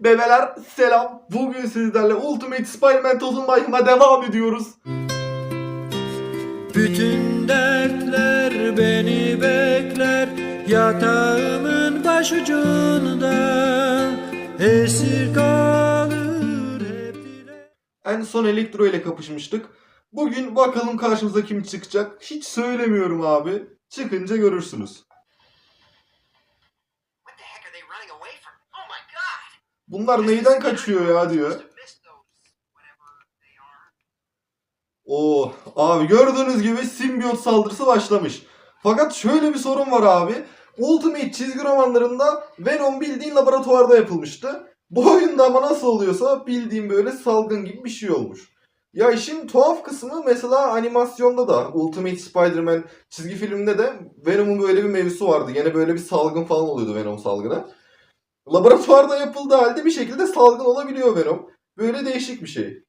Bebeler selam. Bugün sizlerle Ultimate Spider-Man Total Mayhem'a devam ediyoruz. Bütün dertler beni bekler Yatağımın başucunda Esir kalır hep dile En son Elektro ile kapışmıştık. Bugün bakalım karşımıza kim çıkacak. Hiç söylemiyorum abi. Çıkınca görürsünüz. Bunlar neyden kaçıyor ya diyor. Oo abi gördüğünüz gibi simbiyot saldırısı başlamış. Fakat şöyle bir sorun var abi. Ultimate çizgi romanlarında Venom bildiğin laboratuvarda yapılmıştı. Bu oyunda ama nasıl oluyorsa bildiğim böyle salgın gibi bir şey olmuş. Ya işin tuhaf kısmı mesela animasyonda da Ultimate Spider-Man çizgi filminde de Venom'un böyle bir mevzusu vardı. Yine böyle bir salgın falan oluyordu Venom salgını. Laboratuvarda yapıldığı halde bir şekilde salgın olabiliyor Venom. Böyle değişik bir şey.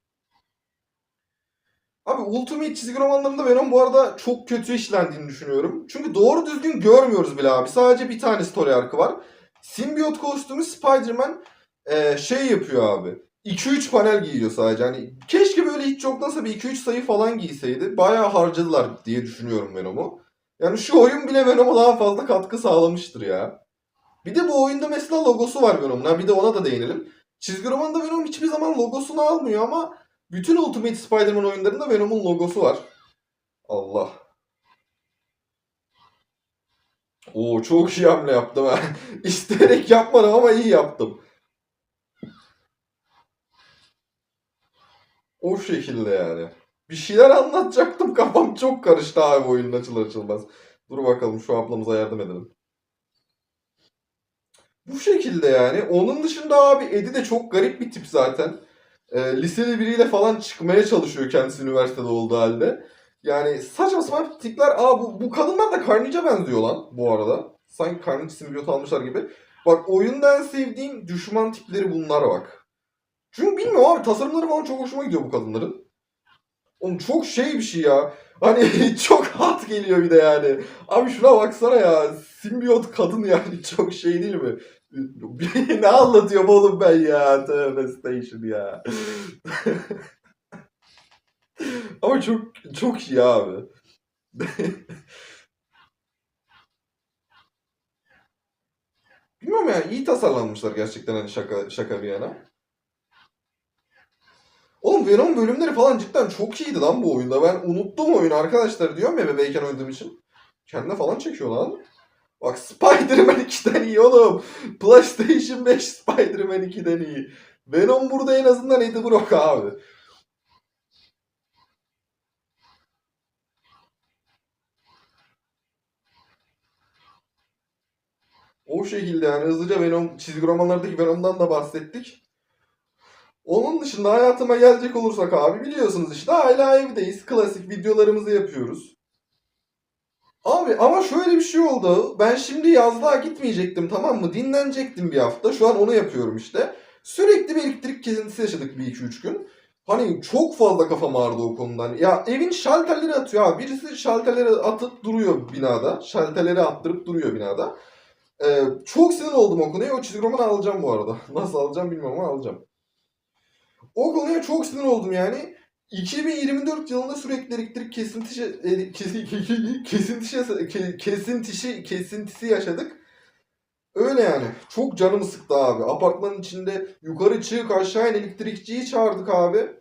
Abi Ultimate çizgi romanlarında Venom bu arada çok kötü işlendiğini düşünüyorum. Çünkü doğru düzgün görmüyoruz bile abi. Sadece bir tane story arkı var. Simbiyot kostümü Spider-Man e, şey yapıyor abi. 2-3 panel giyiyor sadece. Hani keşke böyle hiç yoktansa bir 2-3 sayı falan giyseydi. Bayağı harcadılar diye düşünüyorum Venom'u. Yani şu oyun bile Venom'a daha fazla katkı sağlamıştır ya. Bir de bu oyunda mesela logosu var Venom'un. Ha, Bir de ona da değinelim. Çizgi romanda Venom hiçbir zaman logosunu almıyor ama bütün Ultimate Spider-Man oyunlarında Venom'un logosu var. Allah. Oo çok iyi hamle yaptım ha. İsteyerek yapmadım ama iyi yaptım. O şekilde yani. Bir şeyler anlatacaktım kafam çok karıştı abi oyunun açılır açılmaz. Dur bakalım şu ablamıza yardım edelim. Bu şekilde yani. Onun dışında abi Eddie de çok garip bir tip zaten. E, liseli biriyle falan çıkmaya çalışıyor kendisi üniversitede olduğu halde. Yani saçma sapan tipler. Aa bu, bu kadınlar da Carnage'a benziyor lan bu arada. Sanki Carnage simbiyot almışlar gibi. Bak oyunda en sevdiğim düşman tipleri bunlar bak. Çünkü bilmiyorum abi tasarımları falan çok hoşuma gidiyor bu kadınların. Oğlum çok şey bir şey ya. Hani çok hat geliyor bir de yani. Abi şuna baksana ya. Simbiyot kadın yani çok şey değil mi? ne anlatıyorum oğlum ben ya? Tövbe station ya. Ama çok çok iyi abi. Bilmiyorum ya iyi tasarlanmışlar gerçekten hani şaka şaka bir yana. Oğlum Venom bölümleri falan cidden çok iyiydi lan bu oyunda. Ben unuttum oyunu arkadaşlar diyorum ya bebeyken oynadığım için. Kendine falan çekiyor lan. Bak Spider-Man 2'den iyi oğlum. PlayStation 5 Spider-Man 2'den iyi. Venom burada en azından Eddie Brock abi. O şekilde yani hızlıca Venom çizgi romanlardaki Venom'dan da bahsettik. Onun dışında hayatıma gelecek olursak abi biliyorsunuz işte hala evdeyiz. Klasik videolarımızı yapıyoruz. Abi ama şöyle bir şey oldu. Ben şimdi yazlığa gitmeyecektim tamam mı? Dinlenecektim bir hafta. Şu an onu yapıyorum işte. Sürekli bir elektrik kesintisi yaşadık bir iki üç gün. Hani çok fazla kafam ağrıdı o konudan. Ya evin şalterleri atıyor abi. Birisi şalterleri atıp duruyor binada. Şalterleri attırıp duruyor binada. Ee, çok sinir oldum o konuya. O çizgi romanı alacağım bu arada. Nasıl alacağım bilmiyorum ama alacağım. O konuya çok sinir oldum yani. 2024 yılında sürekli elektrik kesintisi e, kesi- kesintisi ke- kesintisi kesintisi yaşadık. Öyle yani. Çok canımı sıktı abi. Apartmanın içinde yukarı çık aşağı in elektrikçiyi çağırdık abi.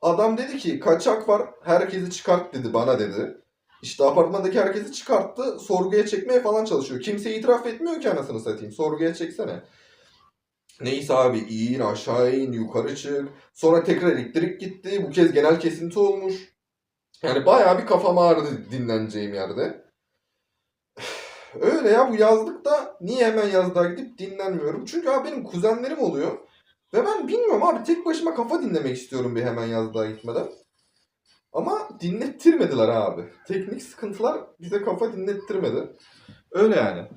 Adam dedi ki kaçak var herkesi çıkart dedi bana dedi. İşte apartmandaki herkesi çıkarttı sorguya çekmeye falan çalışıyor. Kimse itiraf etmiyor ki anasını satayım. Sorguya çeksene. Neyse abi in aşağı in yukarı çık. Sonra tekrar elektrik gitti. Bu kez genel kesinti olmuş. Yani bayağı bir kafam ağrıdı dinleneceğim yerde. Öyle ya bu yazlıkta niye hemen yazlığa gidip dinlenmiyorum? Çünkü abi benim kuzenlerim oluyor. Ve ben bilmiyorum abi tek başıma kafa dinlemek istiyorum bir hemen yazlığa gitmeden. Ama dinlettirmediler abi. Teknik sıkıntılar bize kafa dinlettirmedi. Öyle yani.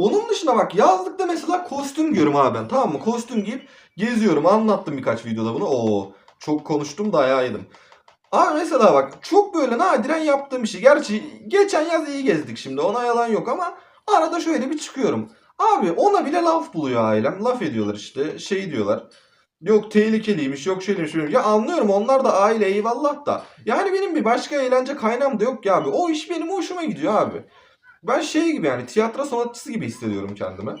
Onun dışında bak yazlıkta mesela kostüm giyiyorum abi ben tamam mı? Kostüm giyip geziyorum. Anlattım birkaç videoda bunu. Oo çok konuştum da ayağı. Abi mesela bak çok böyle nadiren yaptığım bir şey. Gerçi geçen yaz iyi gezdik şimdi ona yalan yok ama arada şöyle bir çıkıyorum. Abi ona bile laf buluyor ailem. Laf ediyorlar işte. Şey diyorlar. Yok tehlikeliymiş, yok şeymiş. Ya anlıyorum onlar da aile eyvallah da. Yani benim bir başka eğlence kaynağım da yok ya abi. O iş benim hoşuma gidiyor abi. Ben şey gibi yani tiyatro sanatçısı gibi hissediyorum kendimi.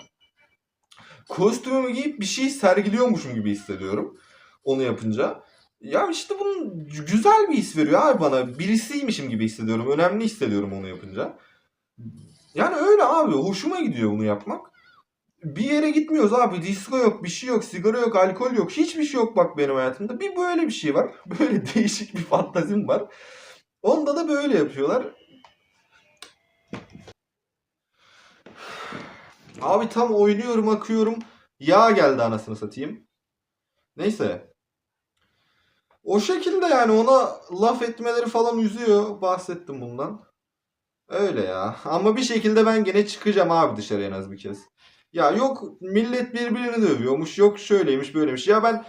Kostümümü giyip bir şey sergiliyormuşum gibi hissediyorum. Onu yapınca. Ya işte bunun güzel bir his veriyor abi bana. Birisiymişim gibi hissediyorum. Önemli hissediyorum onu yapınca. Yani öyle abi. Hoşuma gidiyor bunu yapmak. Bir yere gitmiyoruz abi. Disko yok, bir şey yok, sigara yok, alkol yok. Hiçbir şey yok bak benim hayatımda. Bir böyle bir şey var. Böyle değişik bir fantazim var. Onda da böyle yapıyorlar. Abi tam oynuyorum, akıyorum. Yağ geldi anasını satayım. Neyse. O şekilde yani ona laf etmeleri falan üzüyor. Bahsettim bundan. Öyle ya. Ama bir şekilde ben gene çıkacağım abi dışarı en az bir kez. Ya yok millet birbirini dövüyormuş. Yok şöyleymiş böyleymiş. Ya ben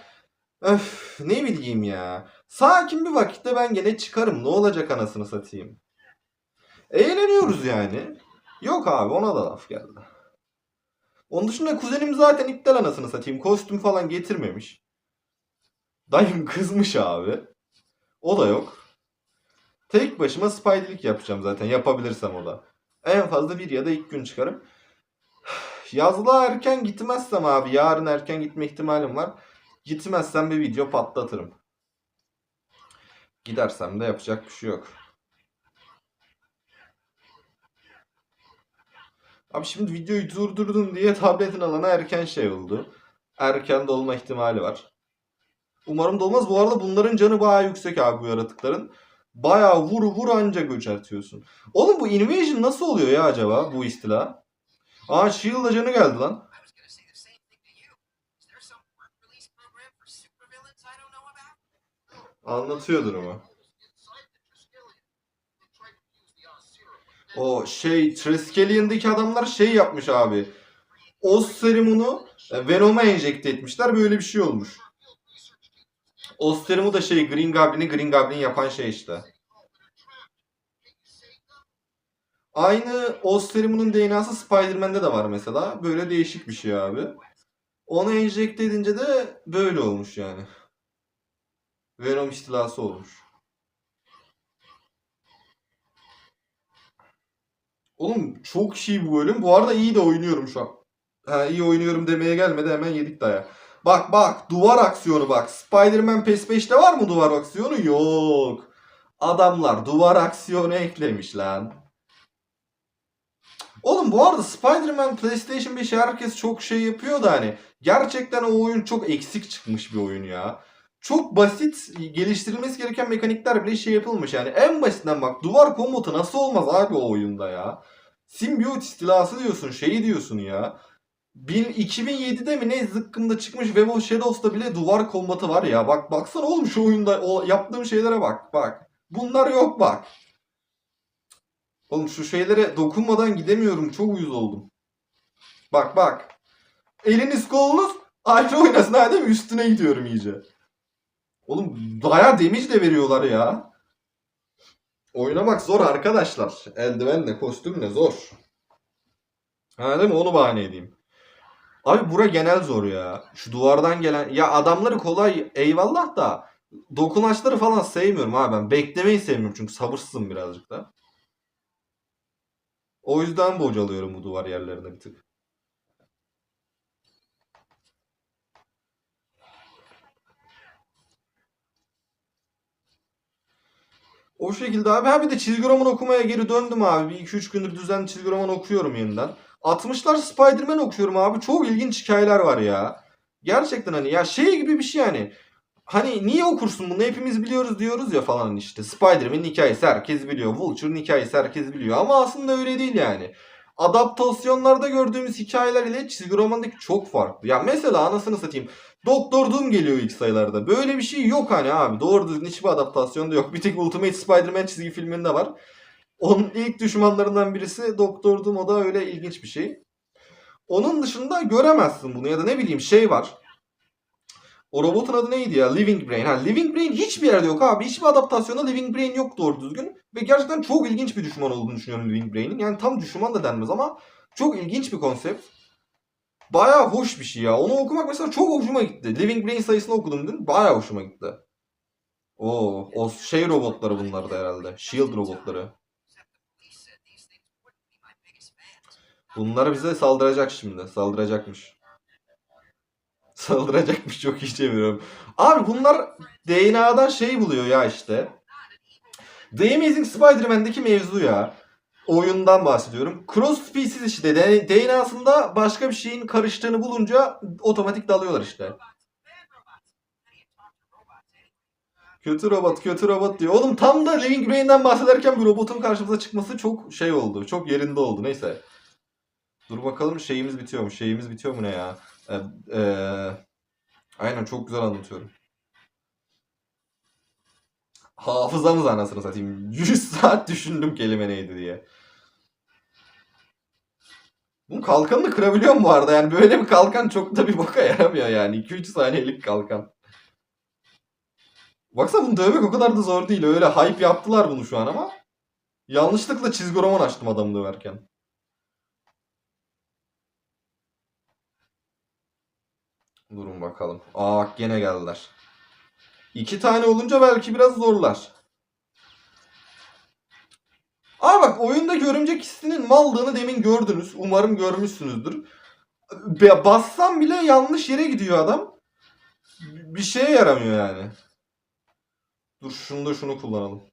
öf, ne bileyim ya. Sakin bir vakitte ben gene çıkarım. Ne olacak anasını satayım. Eğleniyoruz yani. Yok abi ona da laf geldi. Onun dışında kuzenim zaten iptal anasını satayım. Kostüm falan getirmemiş. Dayım kızmış abi. O da yok. Tek başıma spiderlik yapacağım zaten. Yapabilirsem o da. En fazla bir ya da iki gün çıkarım. Yazlığa erken gitmezsem abi. Yarın erken gitme ihtimalim var. Gitmezsem bir video patlatırım. Gidersem de yapacak bir şey yok. Abi şimdi videoyu durdurdum diye tabletin alana erken şey oldu. Erken dolma ihtimali var. Umarım dolmaz. Bu arada bunların canı bayağı yüksek abi bu yaratıkların. Bayağı vur vur anca göçertiyorsun. Oğlum bu invasion nasıl oluyor ya acaba bu istila? Aa Shield'a canı geldi lan. I was O şey Triskelion'daki adamlar şey yapmış abi. Oz serumunu e, Venom'a enjekte etmişler. Böyle bir şey olmuş. Oz serumu da şey Green Goblin'i Green Goblin yapan şey işte. Aynı Oz serumunun DNA'sı Spider-Man'de de var mesela. Böyle değişik bir şey abi. Onu enjekte edince de böyle olmuş yani. Venom istilası olmuş. Oğlum çok iyi bu bölüm. Bu arada iyi de oynuyorum şu an. Ha, iyi oynuyorum demeye gelmedi hemen yedik daya. Bak bak duvar aksiyonu bak. Spider-Man PES 5'te var mı duvar aksiyonu? Yok. Adamlar duvar aksiyonu eklemiş lan. Oğlum bu arada Spider-Man PlayStation 5 herkes çok şey yapıyor da hani gerçekten o oyun çok eksik çıkmış bir oyun ya. Çok basit geliştirilmesi gereken mekanikler bile şey yapılmış yani. En basitinden bak duvar komutu nasıl olmaz abi o oyunda ya. Simbiyot istilası diyorsun şeyi diyorsun ya. Bin- 2007'de mi ne zıkkımda çıkmış Web of Shadows'ta bile duvar kombatı var ya. Bak baksana oğlum şu oyunda o yaptığım şeylere bak bak. Bunlar yok bak. Oğlum şu şeylere dokunmadan gidemiyorum. Çok uyuz oldum. Bak bak. Eliniz kolunuz ayrı oynasın mi? Üstüne gidiyorum iyice. Oğlum bayağı damage de veriyorlar ya. Oynamak zor arkadaşlar. Eldivenle, kostümle zor. Ha değil mi? Onu bahane edeyim. Abi bura genel zor ya. Şu duvardan gelen... Ya adamları kolay eyvallah da dokunaçları falan sevmiyorum abi ben. Beklemeyi sevmiyorum çünkü sabırsızım birazcık da. O yüzden bocalıyorum bu duvar yerlerine bir tık. O şekilde abi. Ha bir de çizgi roman okumaya geri döndüm abi. Bir 2-3 gündür düzenli çizgi roman okuyorum yeniden. 60'lar Spider-Man okuyorum abi. Çok ilginç hikayeler var ya. Gerçekten hani ya şey gibi bir şey yani. Hani niye okursun bunu hepimiz biliyoruz diyoruz ya falan işte. Spider-Man'in hikayesi herkes biliyor. Vulture'ın hikayesi herkes biliyor. Ama aslında öyle değil yani. Adaptasyonlarda gördüğümüz hikayeler ile çizgi romandaki çok farklı. Ya mesela anasını satayım. Doktor Doom geliyor ilk sayılarda. Böyle bir şey yok hani abi. Doğru düzgün hiçbir adaptasyonda yok. Bir tek Ultimate Spider-Man çizgi filminde var. Onun ilk düşmanlarından birisi Doktor Doom. O da öyle ilginç bir şey. Onun dışında göremezsin bunu. Ya da ne bileyim şey var. O robotun adı neydi ya? Living Brain. Ha, Living Brain hiçbir yerde yok abi. Hiçbir adaptasyonda Living Brain yok doğru düzgün. Ve gerçekten çok ilginç bir düşman olduğunu düşünüyorum Living Brain'in. Yani tam düşman da denmez ama çok ilginç bir konsept. Bayağı hoş bir şey ya. Onu okumak mesela çok hoşuma gitti. Living Brain sayısını okudum dün. Bayağı hoşuma gitti. Oo, o şey robotları bunlar da herhalde. Shield robotları. Bunlar bize saldıracak şimdi. Saldıracakmış. Saldıracakmış çok iyi çeviriyorum. Abi bunlar DNA'dan şey buluyor ya işte. The Amazing Spider-Man'deki mevzu ya. Oyundan bahsediyorum. Cross species işte. D- DNA'sında başka bir şeyin karıştığını bulunca otomatik dalıyorlar işte. Kötü robot, kötü robot diyor. Oğlum tam da Living Brain'den bahsederken bir robotun karşımıza çıkması çok şey oldu. Çok yerinde oldu. Neyse. Dur bakalım şeyimiz bitiyor mu? Şeyimiz bitiyor mu ne ya? Ee, ee, aynen çok güzel anlatıyorum. Hafızamız anasını satayım. 100 saat düşündüm kelime neydi diye. Bu kalkanını kırabiliyor mu bu arada? Yani böyle bir kalkan çok da bir boka yaramıyor yani. 2-3 saniyelik kalkan. Baksana bunu dövmek o kadar da zor değil. Öyle hype yaptılar bunu şu an ama. Yanlışlıkla çizgi roman açtım adamı döverken. Durun bakalım. Aa bak gene geldiler. İki tane olunca belki biraz zorlar. Aa bak oyunda örümcek hissinin mallığını demin gördünüz. Umarım görmüşsünüzdür. Bassam bile yanlış yere gidiyor adam. Bir şeye yaramıyor yani. Dur şunu da şunu kullanalım.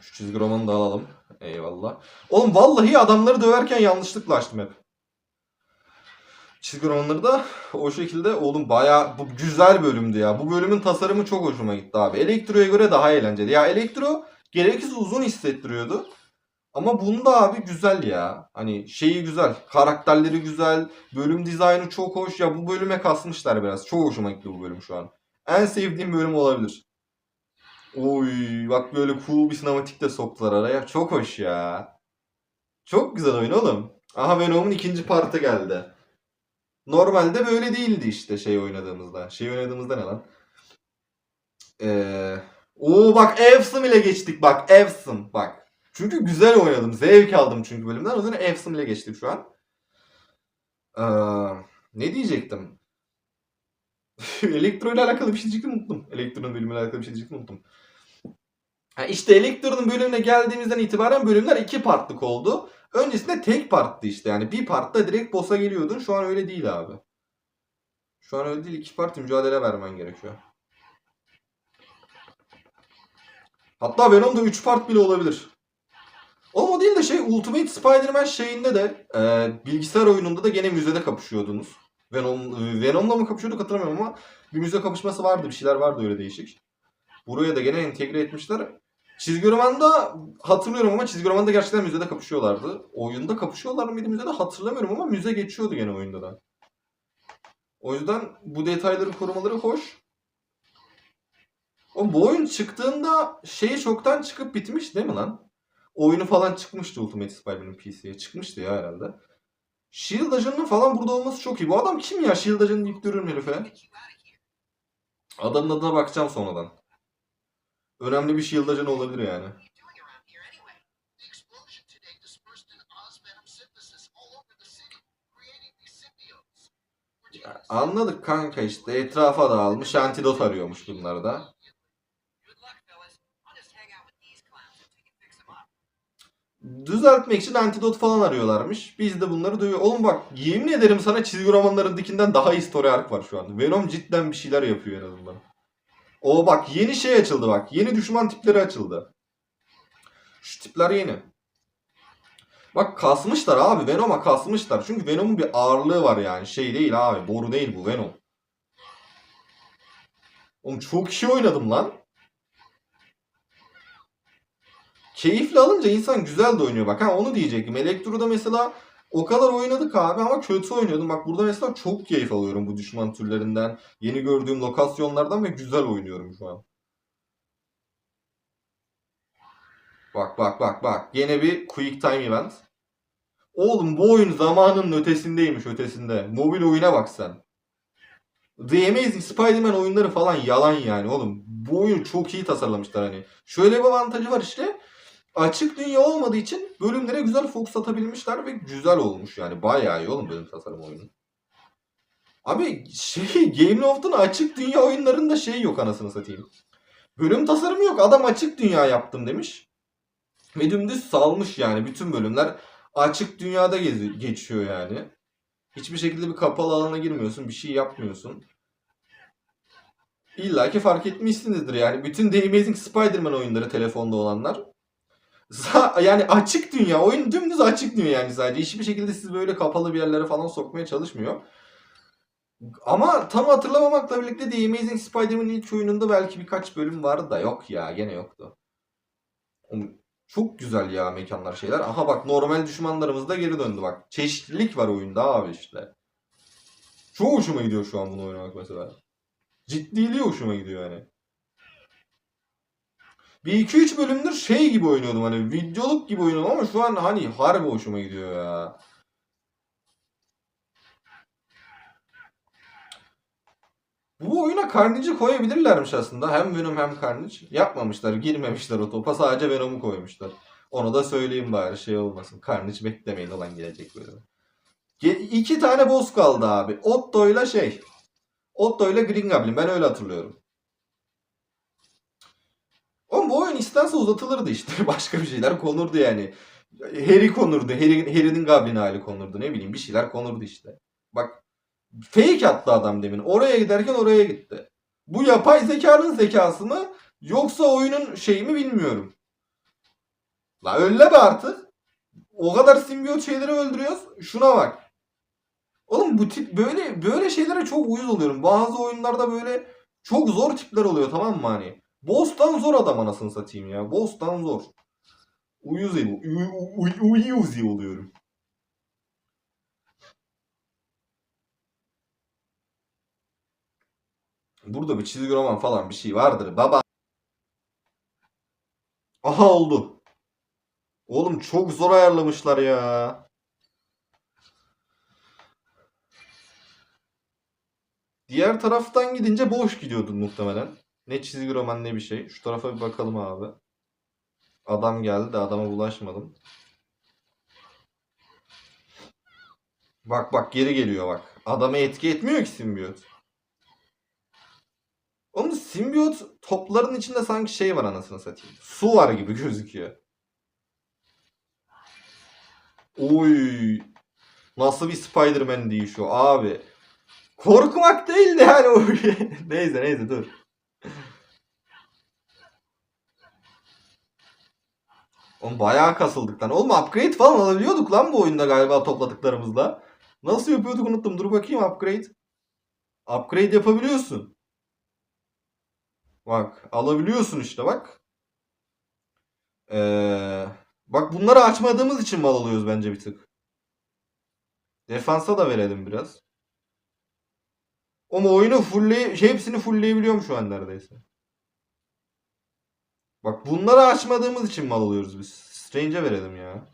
Şu çizgi romanı da alalım. Eyvallah. Oğlum vallahi adamları döverken yanlışlıkla açtım hep. Çizgi romanları da o şekilde oğlum baya bu güzel bölümdü ya. Bu bölümün tasarımı çok hoşuma gitti abi. Elektro'ya göre daha eğlenceli. Ya Elektro gereksiz uzun hissettiriyordu. Ama bunda abi güzel ya. Hani şeyi güzel. Karakterleri güzel. Bölüm dizaynı çok hoş. Ya bu bölüme kasmışlar biraz. Çok hoşuma gitti bu bölüm şu an. En sevdiğim bölüm olabilir. Oy bak böyle cool bir sinematik de soktular araya. Çok hoş ya. Çok güzel oyun oğlum. Aha Venom'un ikinci partı geldi. Normalde böyle değildi işte şey oynadığımızda. Şey oynadığımızda ne lan? Ee, Oo bak Evsim ile geçtik bak Evsim bak. Çünkü güzel oynadım. Zevk aldım çünkü bölümden. O yüzden Evsim ile geçtik şu an. Ee, ne diyecektim? Elektro ile alakalı bir şey diyecektim unuttum. Elektro'nun bölümüyle alakalı bir şey diyecektim unuttum. Ha işte Elektro'nun bölümüne geldiğimizden itibaren bölümler iki partlık oldu. Öncesinde tek parttı işte yani. Bir partta direkt boss'a geliyordun. Şu an öyle değil abi. Şu an öyle değil. iki part mücadele vermen gerekiyor. Hatta Venom da 3 part bile olabilir. Oğlum o değil de şey Ultimate Spider-Man şeyinde de e, bilgisayar oyununda da gene müzede kapışıyordunuz. Venom, Venom'la mı kapışıyorduk hatırlamıyorum ama bir müze kapışması vardı. Bir şeyler vardı öyle değişik. Buraya da gene entegre etmişler. Çizgi romanda hatırlıyorum ama çizgi romanda gerçekten müzede kapışıyorlardı. Oyunda kapışıyorlar mıydı müzede hatırlamıyorum ama müze geçiyordu gene oyunda da. O yüzden bu detayları korumaları hoş. O bu oyun çıktığında şey çoktan çıkıp bitmiş değil mi lan? Oyunu falan çıkmıştı Ultimate Spider-Man'in PC'ye. Çıkmıştı ya herhalde. Shield ajanının falan burada olması çok iyi. Bu adam kim ya? Shield ajanı deyip duruyorum herife. Adamın adına bakacağım sonradan. Önemli bir Shield ajanı olabilir yani. Anladık kanka işte. Etrafa dağılmış antidot arıyormuş bunlar da. Düzeltmek için antidot falan arıyorlarmış. Biz de bunları dövüyor. Oğlum bak yemin ederim sana çizgi romanlarındakinden daha iyi story arc var şu an. Venom cidden bir şeyler yapıyor en azından. O bak yeni şey açıldı bak. Yeni düşman tipleri açıldı. Şu tipler yeni. Bak kasmışlar abi. Venom'a kasmışlar. Çünkü Venom'un bir ağırlığı var yani. Şey değil abi. Boru değil bu Venom. Oğlum çok iyi oynadım lan. Keyifli alınca insan güzel de oynuyor bak. Ha onu diyecektim. Elektro'da mesela o kadar oynadık abi ama kötü oynuyordum. Bak burada mesela çok keyif alıyorum bu düşman türlerinden. Yeni gördüğüm lokasyonlardan ve güzel oynuyorum şu an. Bak bak bak bak. Yine bir quick time event. Oğlum bu oyun zamanın ötesindeymiş ötesinde. Mobil oyuna bak sen. The Amazing Spider-Man oyunları falan yalan yani oğlum. Bu oyunu çok iyi tasarlamışlar hani. Şöyle bir avantajı var işte. Açık dünya olmadığı için bölümlere güzel fokus atabilmişler ve güzel olmuş yani. Bayağı iyi oğlum bölüm tasarım oyunu. Abi şey Game Loft'un açık dünya oyunlarında şey yok anasını satayım. Bölüm tasarımı yok. Adam açık dünya yaptım demiş. Ve dümdüz salmış yani. Bütün bölümler açık dünyada gezi- geçiyor yani. Hiçbir şekilde bir kapalı alana girmiyorsun. Bir şey yapmıyorsun. İlla ki fark etmişsinizdir yani. Bütün The Amazing Spider-Man oyunları telefonda olanlar. Yani açık dünya. Oyun dümdüz açık dünya yani sadece. Hiçbir şekilde sizi böyle kapalı bir yerlere falan sokmaya çalışmıyor. Ama tam hatırlamamakla birlikte The Amazing Spider-Man'in ilk oyununda belki birkaç bölüm vardı da yok ya gene yoktu. Oğlum, Çok güzel ya mekanlar şeyler. Aha bak normal düşmanlarımız da geri döndü bak. Çeşitlilik var oyunda abi işte. Çok hoşuma gidiyor şu an bunu oynamak mesela. Ciddiliği hoşuma gidiyor yani. Bir 2-3 bölümdür şey gibi oynuyordum hani videoluk gibi oynuyordum ama şu an hani harbi hoşuma gidiyor ya. Bu oyuna Carnage'i koyabilirlermiş aslında. Hem Venom hem Carnage. Yapmamışlar, girmemişler o topa. Sadece Venom'u koymuşlar. Onu da söyleyeyim bari şey olmasın. Carnage beklemeyin olan gelecek bölüme. Ge- iki tane boss kaldı abi. Otto ile şey. Otto ile Green Goblin. Ben öyle hatırlıyorum. Oğlum bu oyun istense uzatılırdı işte. Başka bir şeyler konurdu yani. Harry konurdu. Harry, Harry'nin Goblin hali konurdu. Ne bileyim bir şeyler konurdu işte. Bak fake attı adam demin. Oraya giderken oraya gitti. Bu yapay zekanın zekası mı? Yoksa oyunun şeyi mi bilmiyorum. La öyle be artık. O kadar simbiyot şeyleri öldürüyoruz. Şuna bak. Oğlum bu tip böyle böyle şeylere çok uyuz oluyorum. Bazı oyunlarda böyle çok zor tipler oluyor tamam mı hani? Boss'tan zor adam anasını satayım ya. Boss'tan zor. Uyuz, uy, uy, uyuz oluyorum. Burada bir çizgi roman falan bir şey vardır baba. Aha oldu. Oğlum çok zor ayarlamışlar ya. Diğer taraftan gidince boş gidiyordun muhtemelen. Ne çizgi roman ne bir şey. Şu tarafa bir bakalım abi. Adam geldi de adama bulaşmadım. Bak bak geri geliyor bak. Adama etki etmiyor ki simbiyot. Onun simbiyot topların içinde sanki şey var anasını satayım. Su var gibi gözüküyor. Oy. Nasıl bir Spider-Man değil şu abi. Korkmak değil de yani neyse neyse dur. Oğlum bayağı kasıldık lan. Oğlum upgrade falan alabiliyorduk lan bu oyunda galiba topladıklarımızla. Nasıl yapıyorduk unuttum. Dur bakayım upgrade. Upgrade yapabiliyorsun. Bak alabiliyorsun işte bak. Ee, bak bunları açmadığımız için mal alıyoruz bence bir tık. Defansa da verelim biraz. Ama oyunu fullley hepsini fullleyebiliyorum şu an neredeyse. Bak bunları açmadığımız için mal alıyoruz biz. Strange'e verelim ya.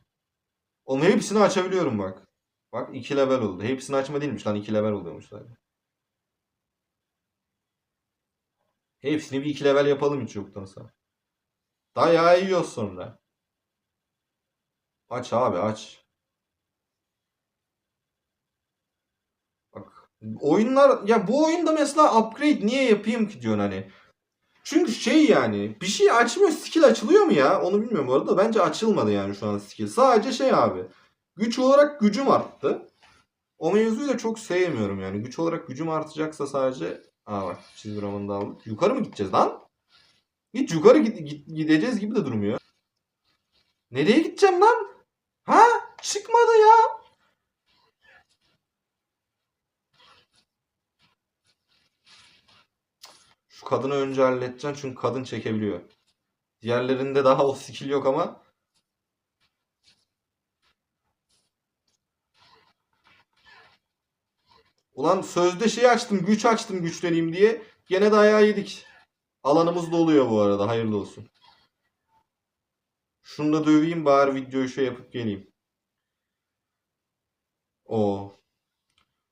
Oğlum hepsini açabiliyorum bak. Bak 2 level oldu. Hepsini açma değilmiş lan 2 level oluyormuş sadece. Hepsini bir 2 level yapalım hiç yoktansa. Dayağı yiyoruz sonra. Aç abi aç. Bak oyunlar ya bu oyunda mesela upgrade niye yapayım ki diyorsun hani. Çünkü şey yani bir şey açmıyor skill açılıyor mu ya? Onu bilmiyorum bu arada. Bence açılmadı yani şu an skill. Sadece şey abi. Güç olarak gücüm arttı. O mevzuyu da çok sevmiyorum yani. Güç olarak gücüm artacaksa sadece... Aa bak çizgi romanı da aldık. Yukarı mı gideceğiz lan? Hiç yukarı gid- gid- gideceğiz gibi de durmuyor. Nereye gideceğim lan? Ha? Çıkmadı ya. Şu kadını önce halledeceksin çünkü kadın çekebiliyor. Diğerlerinde daha o skill yok ama. Ulan sözde şey açtım, güç açtım güçleneyim diye. Gene dayağı yedik. Alanımız doluyor bu arada. Hayırlı olsun. Şunu da döveyim bari videoyu şey yapıp geleyim. O.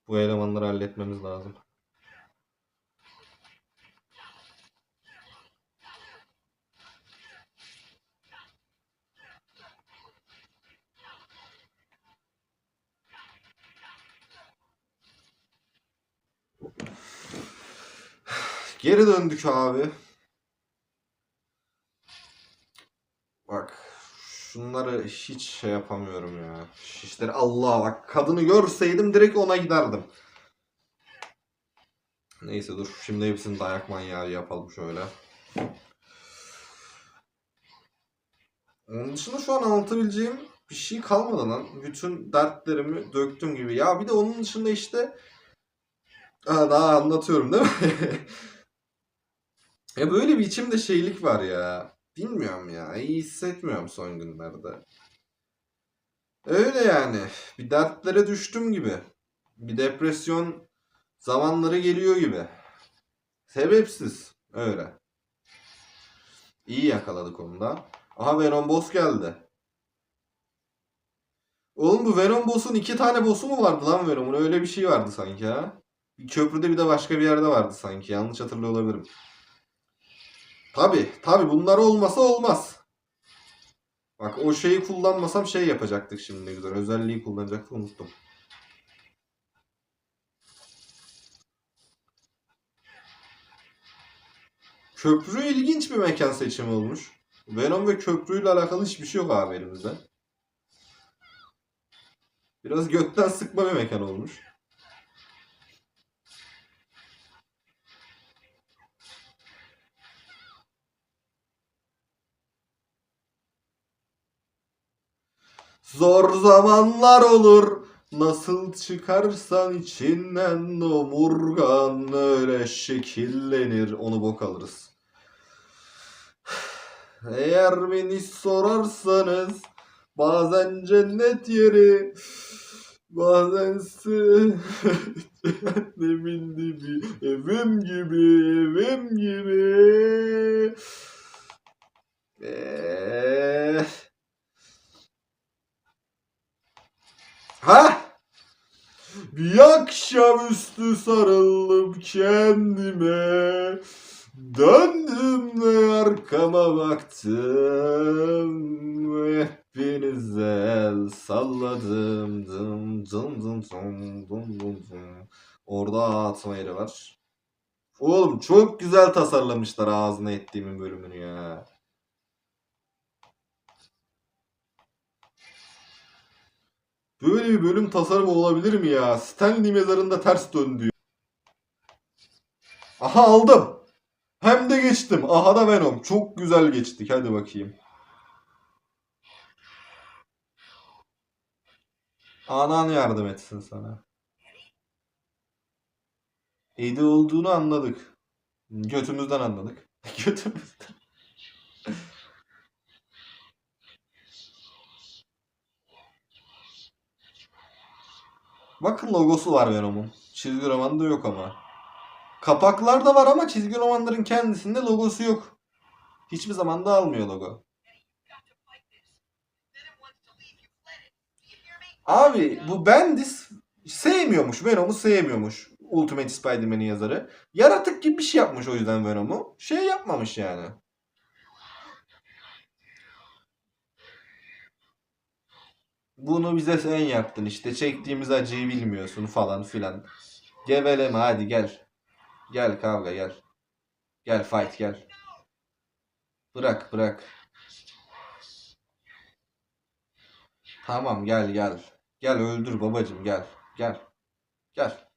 Bu elemanları halletmemiz lazım. Geri döndük abi. Bak şunları hiç şey yapamıyorum ya. Şişleri Allah bak kadını görseydim direkt ona giderdim. Neyse dur şimdi hepsini dayak manyağı yapalım şöyle. Onun dışında şu an anlatabileceğim bir şey kalmadı lan. Bütün dertlerimi döktüm gibi. Ya bir de onun dışında işte daha anlatıyorum değil mi? ya böyle bir içimde şeylik var ya. Bilmiyorum ya. İyi hissetmiyorum son günlerde. Öyle yani. Bir dertlere düştüm gibi. Bir depresyon zamanları geliyor gibi. Sebepsiz. Öyle. İyi yakaladık onu da. Aha Venom Boss geldi. Oğlum bu Venom Boss'un iki tane boss'u mu vardı lan Venom'un? Öyle bir şey vardı sanki ha. Köprüde bir de başka bir yerde vardı sanki. Yanlış hatırlıyor olabilirim. Tabi tabi bunlar olmasa olmaz. Bak o şeyi kullanmasam şey yapacaktık şimdi ne güzel. Özelliği kullanacaktık unuttum. Köprü ilginç bir mekan seçimi olmuş. Venom ve köprüyle alakalı hiçbir şey yok abi elimizde. Biraz gökten sıkma bir mekan olmuş. Zor zamanlar olur. Nasıl çıkarsan içinden omurgan öyle şekillenir. Onu bok alırız. Eğer beni sorarsanız bazen cennet yeri bazen cehennemin dibi evim gibi evim gibi Eee Ha? Bir akşamüstü sarıldım kendime. Döndüm ve arkama baktım. Hepinize el salladım. Dım dım dım dım dım dım dım. Orada atma yeri var. Oğlum çok güzel tasarlamışlar ağzına ettiğimin bölümünü ya. Böyle bir bölüm tasarımı olabilir mi ya? Stanley mezarında ters döndü. Aha aldım. Hem de geçtim. Aha da Venom. Çok güzel geçtik. Hadi bakayım. Anan yardım etsin sana. Eddie olduğunu anladık. Götümüzden anladık. Götümüzden. Bakın logosu var Venom'un. Çizgi romanda yok ama. Kapaklarda var ama çizgi romanların kendisinde logosu yok. Hiçbir zaman da almıyor logo. Abi bu Bendis sevmiyormuş. Venom'u sevmiyormuş. Ultimate Spider-Man'in yazarı. Yaratık gibi bir şey yapmış o yüzden Venom'u. Şey yapmamış yani. Bunu bize sen yaptın işte. Çektiğimiz acıyı bilmiyorsun falan filan. Geveleme hadi gel. Gel kavga gel. Gel fight gel. Bırak bırak. Tamam gel gel. Gel öldür babacım gel. Gel. Gel.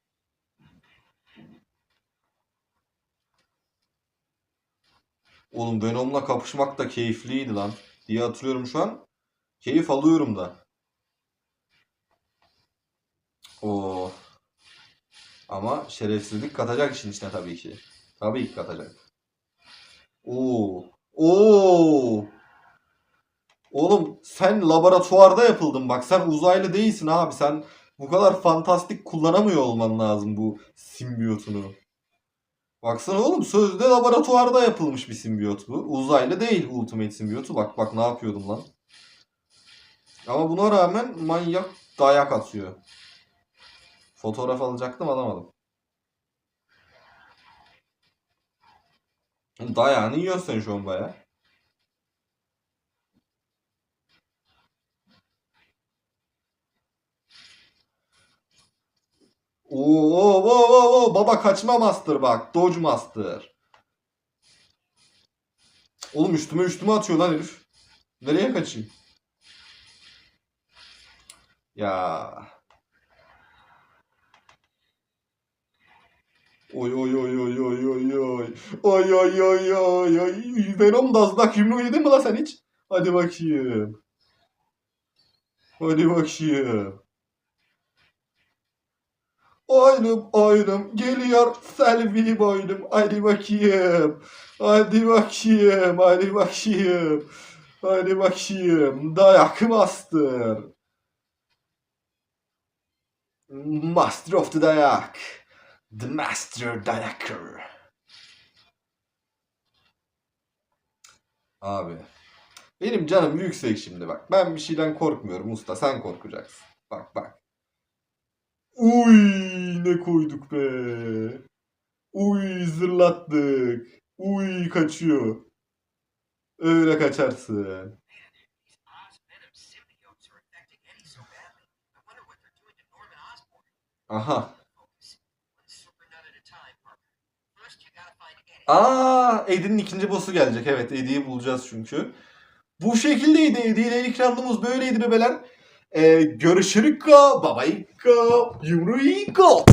Oğlum Venom'la kapışmak da keyifliydi lan. Diye hatırlıyorum şu an. Keyif alıyorum da. Oo. Ama şerefsizlik katacak işin içine tabii ki. Tabii ki katacak. Oo. Oo. Oğlum sen laboratuvarda yapıldın bak. Sen uzaylı değilsin abi. Sen bu kadar fantastik kullanamıyor olman lazım bu simbiyotunu. Baksana oğlum sözde laboratuvarda yapılmış bir simbiyot bu. Uzaylı değil Ultimate simbiyotu. Bak bak ne yapıyordum lan. Ama buna rağmen manyak dayak atıyor. Fotoğraf alacaktım alamadım. Dayağını yiyorsun şu an baya. Oo, oo, oo, oo, baba kaçma master bak. Dodge master. Oğlum üstüme üstüme atıyor lan herif. Nereye kaçayım? Ya. Oy oy oy oy oy oy oy. Oy oy oy oy oy. Venom da az daha yumruğu yedin mi lan sen hiç? Hadi bakayım. Hadi bakayım. Oynum oynum geliyor selvi boynum. Hadi bakayım. Hadi bakayım. Hadi bakayım. Hadi bakayım. Dayak master. Master of the dayak. The Master Dayaker. Abi. Benim canım yüksek şimdi bak. Ben bir şeyden korkmuyorum usta. Sen korkacaksın. Bak bak. Uy ne koyduk be. Uy zırlattık. Uy kaçıyor. Öyle kaçarsın. These Aa, Eddie'nin ikinci boss'u gelecek. Evet, Eddie'yi bulacağız çünkü. Bu şekildeydi. Eddie ile ilk roundumuz böyleydi bebeler. Ee, görüşürük. Babayka. Yumruiko.